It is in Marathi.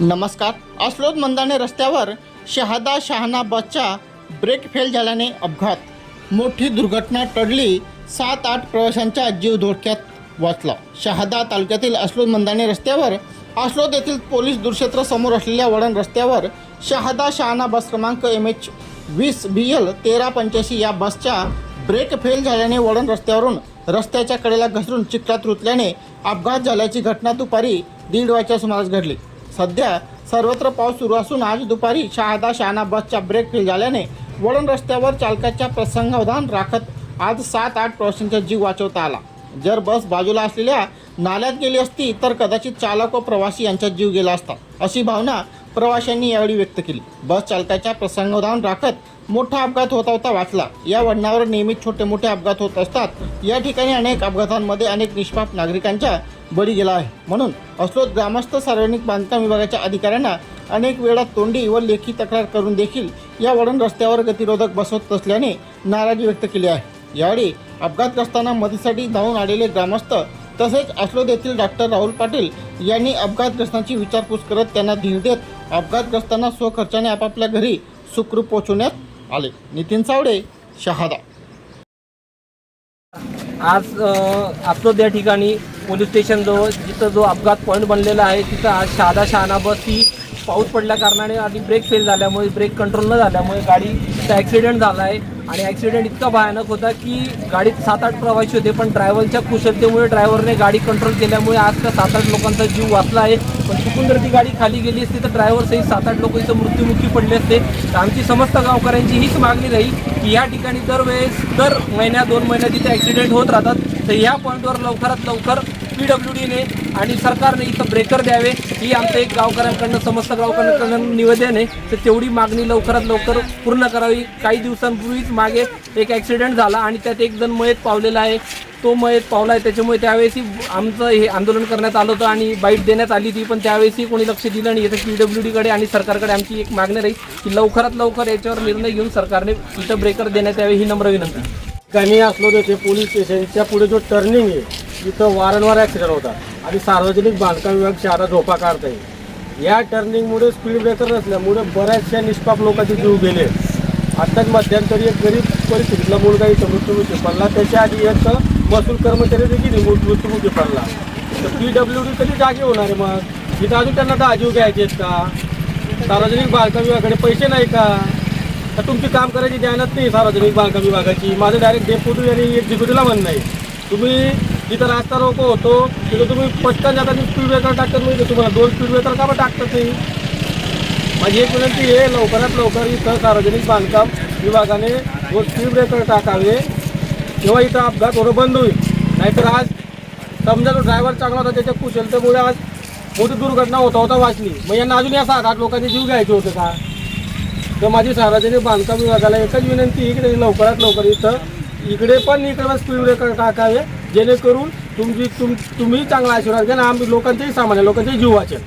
नमस्कार. अस्लोद मंदाणे रस्त्यावर शहादा शहाना बसचा ब्रेक फेल झाल्याने अपघात. मोठी दुर्घटना टळली सात आठ प्रवाशांचा जीव धोक्यात वाचला. शहादा तालुक्यातील अस्लोद मंदाणे रस्त्यावर अस्लोद येथील पोलीस दुर्क्षेत्र समोर असलेल्या वळण रस्त्यावर शहादा शहाना बस क्रमांक एम एच वीस बी एल तेरा पंच्याऐंशी या बसच्या ब्रेक फेल झाल्याने वळण रस्त्यावरून रस्त्याच्या कडेला घसरून चिखलात रुतल्याने अपघात झाल्याची घटना दुपारी दीड वाजच्या सुमारास घडली. सध्या सर्वत्र पाऊस सुरू असून आज दुपारी शहादा शहाणा बसचा ब्रेक फेल झाल्याने वळण रस्त्यावर चालकाच्या प्रसंगावधान राखत आज सात आठ प्रवाशांचा जीव वाचवता आला. जर बस बाजूला असलेल्या नाल्यात गेली असती तर कदाचित चालक व प्रवासी यांचा जीव गेला असता अशी भावना प्रवाशांनी यावेळी व्यक्त केली. बस चालकाच्या प्रसंगावधान राखत मोठा अपघात होता होता वाचला. या वळणावर नेहमीच छोटे मोठे अपघात होत असतात. या ठिकाणी अनेक अपघातांमध्ये अनेक निष्पाप नागरिकांच्या बळी गेला आहे. म्हणून असलोत ग्रामस्थ सार्वजनिक बांधकाम विभागाच्या अधिकाऱ्यांना अनेक वेळा तोंडी व लेखी तक्रार करून देखील या वळण रस्त्यावर गतिरोधक बसवत असल्याने नाराजी व्यक्त केली आहे. यावेळी अपघातग्रस्तांना मदतीसाठी धावून आलेले ग्रामस्थ तसेच अस्लोद येथील डॉक्टर राहुल पाटील यांनी अपघातग्रस्तांची विचारपूस करत त्यांना धीर देत अपघातग्रस्तांना स्वखर्चाने आपापल्या घरी सुखरूप पोहोचवण्यात आले. नितीन चावडे शहादा. आज आपलं या ठिकाणी पोलीस स्टेशनजवळ जिथं जो अपघात पॉईंट बनलेला आहे तिथं आज शहादा शहाणा बस ही पाऊस पडल्या कारणाने आणि ब्रेक फेल झाल्यामुळे ब्रेक कंट्रोल न झाल्यामुळे गाडीचा ॲक्सिडेंट झाला आहे आणि ॲक्सिडेंट इतका भयानक होता की गाडीत सात आठ प्रवासी होते पण ड्रायव्हरच्या कुशलतेमुळे ड्रायव्हरने गाडी कंट्रोल केल्यामुळे आज त्या सात आठ लोकांचा जीव वाचला आहे. पण चुकून जर ती गाडी खाली गेली असती तर ड्रायव्हरसहित सात आठ लोक इथं मृत्युमुखी पडले असते. तर आमची समस्त गावकऱ्यांची हीच मागणी राहील की या ठिकाणी दरवेळेस दर महिन्या दोन महिन्यात इथे ॲक्सिडेंट होत राहतात. तर ह्या पॉईंटवर लवकरात लवकर पी डब्ल्यू डीने आणि सरकारने इथं ब्रेकर द्यावे ही आमचं एक गावकऱ्यांकडनं समस्त गावकऱ्यांकडनं निवेदन आहे. तर तेवढी मागणी लवकरात लवकर पूर्ण करावी. काही दिवसांपूर्वीच मागे एक ॲक्सिडेंट झाला आणि त्यात एक जण मयत पावलेला आहे. तो मयत पावला आहे. त्याच्यामुळे त्यावेळेसही आमचं हे आंदोलन करण्यात आलं होतं आणि बाईट देण्यात आली होती पण त्यावेळेसही कोणी लक्ष दिलं नाही. येतं पी डब्ल्यू डीकडे आणि सरकारकडे आमची एक मागणी राहील की लवकरात लवकर याच्यावर निर्णय घेऊन सरकारने इथं ब्रेकर देण्यात यावे ही नम्र विनंती. कमी असलो ते पोलीस स्टेशनच्या पुढे जो टर्निंग आहे इथं वारंवार ॲक्सिडेंट होतात आणि सार्वजनिक बांधकाम विभाग शहरात झोपा काढत आहे या टर्निंगमुळे स्पीड ब्रेकर नसल्यामुळे बऱ्याचशा निष्पाप लोकांचे जीव गेले. आत्ताच मध्यंतरी एक गरीब परिस्थितीतला मुलगा इथं मृत्युमुखी पडला. त्याच्या आधी एक महसूल कर्मचारी देखील मृ- मृत्युमुखी पडला. तर पी डब्ल्यू डी कधी जागी होणार आहे मग? इथं अजून त्यांना दहा जीव घ्यायचे आहेत का? सार्वजनिक बांधकाम विभागाकडे पैसे नाही का? तर तुमची काम करायची ध्यानात नाही सार्वजनिक बांधकाम विभागाची? माझं डायरेक्ट डेप्युटी आणि एक्झिक्युटिव्हला म्हणणं आहे. तुम्ही जिथं रास्ता रोको होतो. तिथं तुम्ही पटकन जाताना स्पीड ब्रेकर टाकतात म्हणजे तुम्हाला दोन स्पीड ब्रेकर का बरं टाकतात नाही माझी एक विनंती आहे लवकरात लवकर इथं सार्वजनिक बांधकाम विभागाने दोन स्पीड ब्रेकर टाकावे. तेव्हा इथं अपघात होणं बंद होईल. नाहीतर आज समजा तो ड्रायव्हर चांगला होता त्याच्या कुशलतेमुळे आज मोठी दुर्घटना होता होता वाचली. मग यांना अजून या सात आठ लोकांचे जीव घ्यायचे होते का? तर माझी सार्वजनिक बांधकाम विभागाला एकच विनंती आहे की लवकरात लवकर इथं इकडे पण इकडे स्पीड ब्रेकर टाकावे. जेणेकरून तुमची तुम तुम्ही चांगला आशीर्वाद घ्या आणि आम्ही लोकांचेही सामान्य लोकांचे जीव वाचेल.